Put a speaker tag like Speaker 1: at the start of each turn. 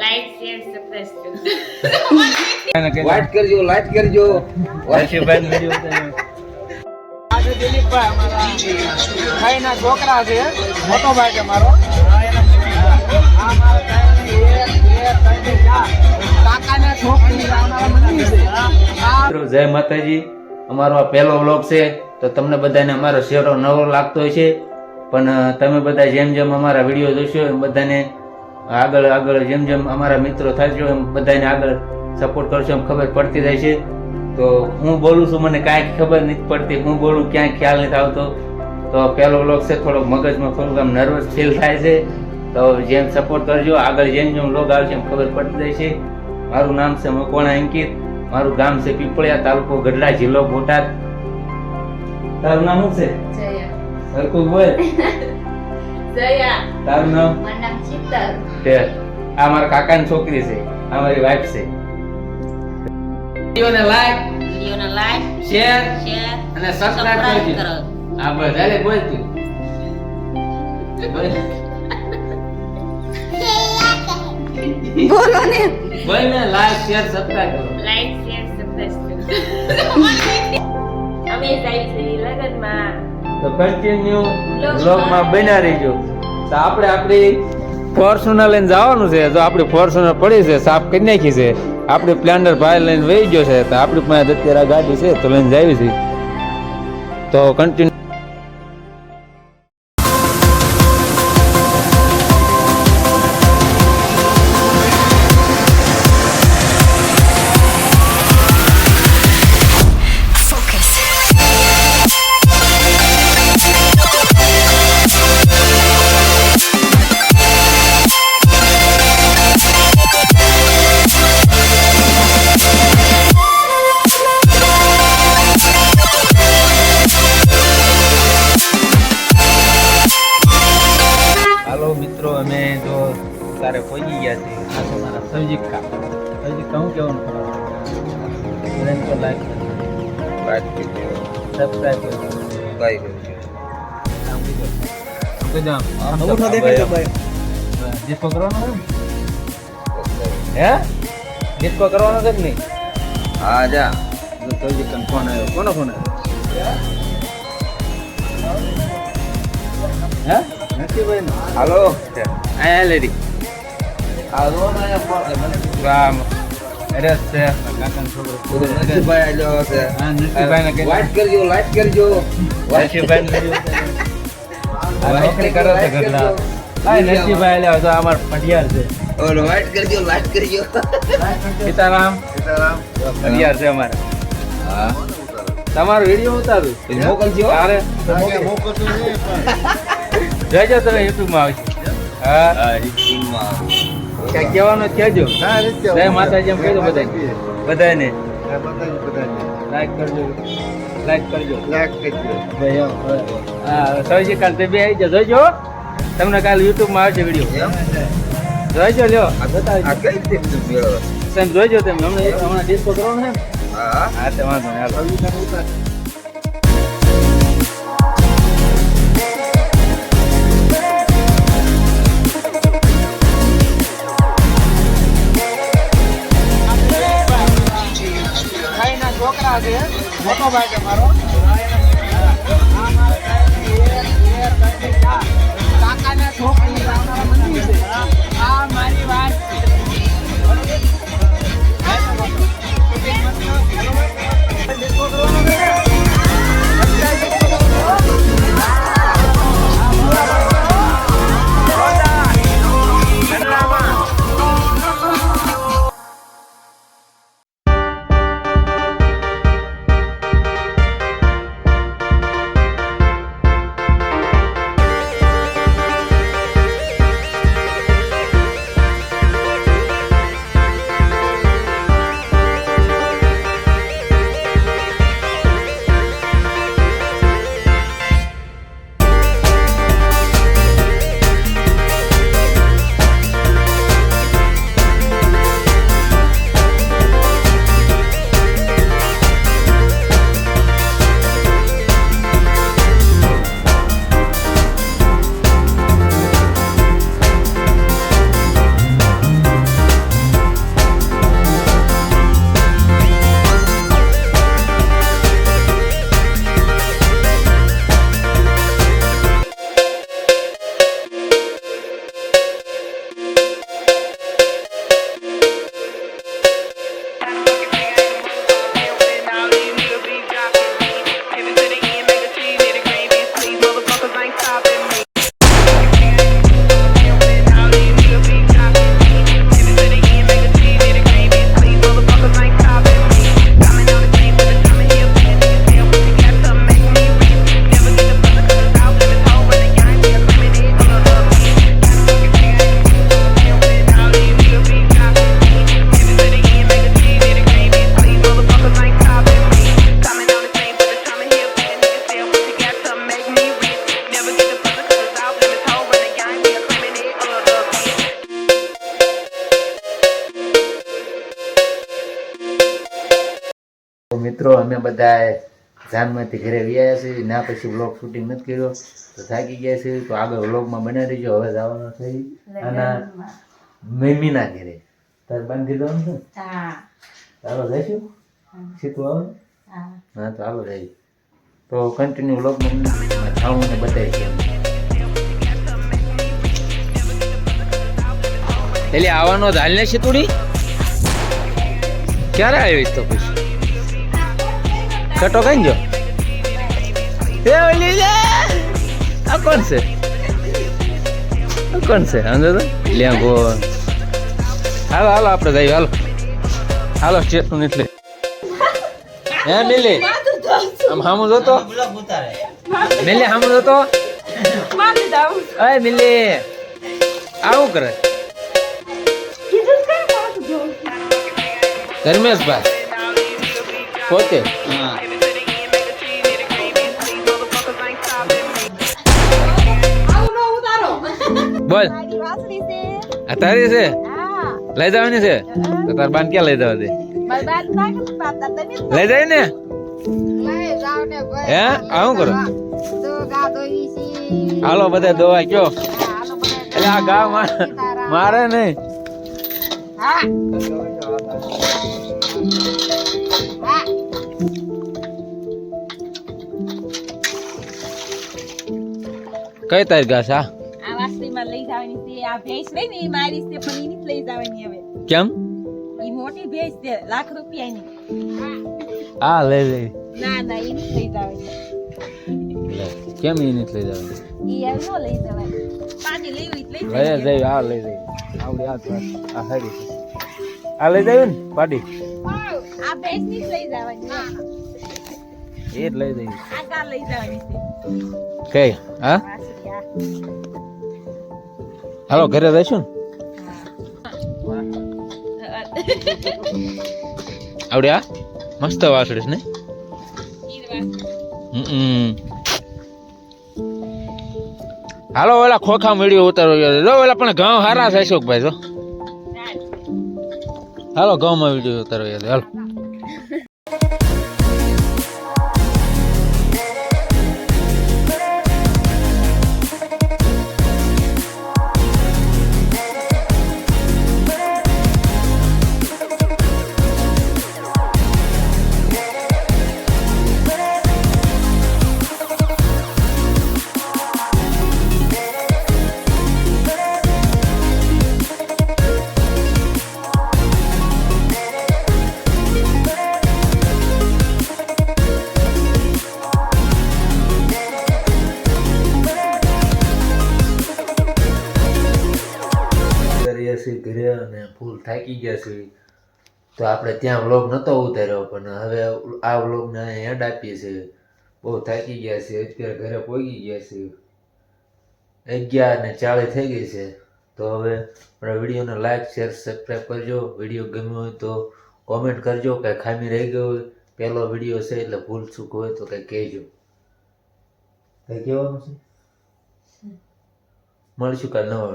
Speaker 1: Like share subscribe
Speaker 2: light કરજો light કરજો.
Speaker 3: આજે દિલીપભાઈ અમારા ભાઈના છોકરા છે મોટો ભાઈ છે મારો
Speaker 4: જય માતાજી. અમારો આ પહેલો વ્લોગ છે તો તમને બધાને અમારો શેરો નવો લાગતો હોય છે પણ તમે બધા જેમ જેમ અમારા વીડિયો જોશો એમ બધાને આગળ આગળ જેમ જેમ અમારા મિત્રો થશો એમ બધાને આગળ સપોર્ટ કરશો એમ ખબર પડતી જાય છે. તો હું બોલું છું મને કાંઈ ખબર નથી પડતી હું બોલું ક્યાંય ખ્યાલ નથી આવતો. તો પહેલો વ્લોગ છે થોડો મગજમાં થોડુંક આમ નર્વસ ફીલ થાય છે. તો જેમ સપોર્ટ કરજો આગળ જેમ જેમ વ્લોગ આવશે એમ ખબર પડતી જાય છે. મારું નામ છે મકવાણા અંકિત મારું ગામ છે પીપળિયા તાલુકો ગઢડા જિલ્લો બોટાદ. તારું નામ શું છે? સરખું બોલ.
Speaker 1: જયા.
Speaker 4: તારું નામ?
Speaker 1: મારું નામ ચિત્તર
Speaker 4: તે આ મારા કાકાની છોકરી છે. આ મારી વાઈફ છે. વિડિયોને લાઈક
Speaker 1: વિડિયોને લાઈક
Speaker 4: શેર
Speaker 1: શેર
Speaker 4: અને સબસ્ક્રાઇબ કરજો.
Speaker 1: કરો.
Speaker 4: આ બસ હાલે બોલ તું. બોલો.
Speaker 1: ને.
Speaker 4: બોલ ને લાઈક શેર સબસ્ક્રાઇબ કરો.
Speaker 1: લાઈક શેર સબસ્ક્રાઇબ અમે જાય છે લગનમાં.
Speaker 4: તો કન્ટિન્યુ બ્લોગમાં બન્યા રહીજો. તો આપણે આપણી ફોર્ચ્યુનર લઈને જવાનું છે. તો આપણી ફોર્ચ્યુનર પડી છે સાફ કરી નાખી છે. આપણી પ્લાન્ડર ભાઈ લઈને વહી ગયો છે. તો આપણી પાસે અત્યારે ગાડી છે તો લઈને જાવી છે. તો કન્ટિન્યુ તારે પહોંચી ગયા છીએ આ છે મારા સૌજિકા સૌજિકા હું કેવાનું બધાને તો લાઈક કરજો
Speaker 2: લાઈટ કરજો
Speaker 4: સબસ્ક્રાઇબ કરજો
Speaker 2: લાઈક કરજો
Speaker 4: આમ કીધું. આમ કીધું આમ. આમ તો
Speaker 3: અંગૂઠો દેખાડજો ભાઈ
Speaker 4: ડિસ્કો કરવાનો છે હે ડિસ્કો કરવાનો છે કે નહીં
Speaker 2: હા જા
Speaker 4: જો સૌજિકાનો ફોન આવ્યો કોનો ફોન આવ્યો હે નરસિંહભાઈ નો
Speaker 2: હાલો
Speaker 4: આયા લેડી
Speaker 2: આ જો ને અહીંયા ફોન-
Speaker 4: રામ અરે છે
Speaker 2: હશે
Speaker 4: હા નરસિંહભાઈને કહી
Speaker 2: લાઈટ કરજો લાઈટ કરજો
Speaker 4: આ નોકરી કરે છે ઘરના હા નરસિંહભાઈ એટલે તો અમાર પટિયાર છે
Speaker 2: ઓલો લાઈટ કરજો લાઈટ કરજો
Speaker 4: સીતારામ પટિયાર છે અમારે
Speaker 2: હા
Speaker 4: તમારો વીડિયો ઉતારું
Speaker 2: એ મોકલજો
Speaker 4: તારે જોજો તમે યુટ્યુબમાં આવશે હા
Speaker 2: હા હિસ્ટ્રીમાં
Speaker 4: ક્યાં કહેવાનું જ કહેજો. જય માતાજી એમ કહેજો બધાને. બધાને લાઈક કરજો. લાઈક કરજો. ભાઈ હવે. હા સૌજી કાલ તે બે આવી જાઓ જોજો તમને કાલ યુટ્યુબમાં આવશે વીડિયો? જોઈજો લ્યો.
Speaker 2: આ કઈ રીતે મેળવે
Speaker 4: તમે જોઈજો તમે. હમણાં હમણાં ડિસ્કો કરવાનો ને?
Speaker 2: હા.
Speaker 4: હા તે વાંધો નહીં હાલો.
Speaker 3: છોકરા છે. મોટો ભાઈ છે
Speaker 4: મિત્રો અમે બધા જાનમાંથી ઘરે વ્યાયા છે ના પછી વ્લોગ શૂટિંગ નથી કર્યો. તો થાકી ગયા છે તો આગળ વ્લોગમાં બનાવી દેજો. હવે જવાનો થઈ અને મમ્મીના ઘરે. તાર બાંધી દો ને?
Speaker 1: હા.
Speaker 4: ચાલો જઈશું. સીતું આવે
Speaker 1: હા.
Speaker 4: હા તો હાલો જઈ તો કન્ટિન્યુ વ્લોગમાં ખાવું ને બતાવી એટલે આવવાનો જ હાલ ને સીતુડી ક્યારે આવી તો પછી? કટો કઈ ગયો એ ઓલી લે! આ કોણ છે? આ કોણ છે? અંદર તો. લ્યા ગો હાલો હાલો આપણે જઈએ હાલો. હાલો સ્ટેશન એટલે હે મિલી આમ હામું જોતો? મિલી હામું જોતો? અય મિલી આવું. કરે. ધર્મેશભાઈ પોતે? બોલ. આ તારી છે. લઈ જવાની છે? તો તાર બાન ક્યાં લઈ જવા દે? લઈ જાય ને? હે? આવું કરો. હાલો બધા દવા કયો. એટલે આ ગા મા- મારે નહીં. કઈ તારી ઘાસ આ
Speaker 5: આ ભેંસ રહી ને એ મારી છે પણ ઈ નથી લઈ જવાની હવે.
Speaker 4: કેમ?
Speaker 5: ઈ મોટી ભેંસ છે લાખ રૂપિયાની.
Speaker 4: આ લઈ
Speaker 5: ના ના જવાની.
Speaker 4: કેમ એ જ લઈ જવાની?
Speaker 5: હવે નો લઈ જવાય પાછી લેવી લઈ.
Speaker 4: જઈ આ લઈ જઈ આવડી આ જ આ હારી આ લઈ જાય ને પાડી.
Speaker 5: આ ભેંસની જ લઈ જવાની
Speaker 4: એ જ લઈ જઈ
Speaker 5: આ કાર લઈ જવાની છે?
Speaker 4: કઈ હા. હાલો, ઘરે જઈશું ને? આવડે મસ્ત વાસડીશ ને? હાલો, ઓલા ખોખા મેળ્યો ઉતારો જો, ઓલા પણ ઘઉં હારા છે, અશોકભાઈ, જો. હાલો, ઘઉંમાં વીડિયો ઉતારો હાલો. છીએ ઘરે અને ફૂલ થાકી ગયા છીએ તો આપણે ત્યાં વ્લોગ નહોતો ઉતાર્યો પણ હવે આ વ્લોગને એન્ડ આપીએ છીએ બહુ થાકી ગયા છીએ અત્યારે ઘરે પહોંચી ગયા છીએ અગિયાર ને ચાળી થઈ ગઈ છે. તો હવે આપણા વિડીયોને લાઈક શેર સબસ્ક્રાઈબ કરજો. વીડિયો ગમ્યો હોય તો કોમેન્ટ કરજો કાંઈ ખામી રહી ગઈ હોય. પહેલો વીડિયો છે એટલે ભૂલ ચૂક હોય તો કંઈ કહેજો. કંઈ કહેવાનું છે? મળશું કાલ નવા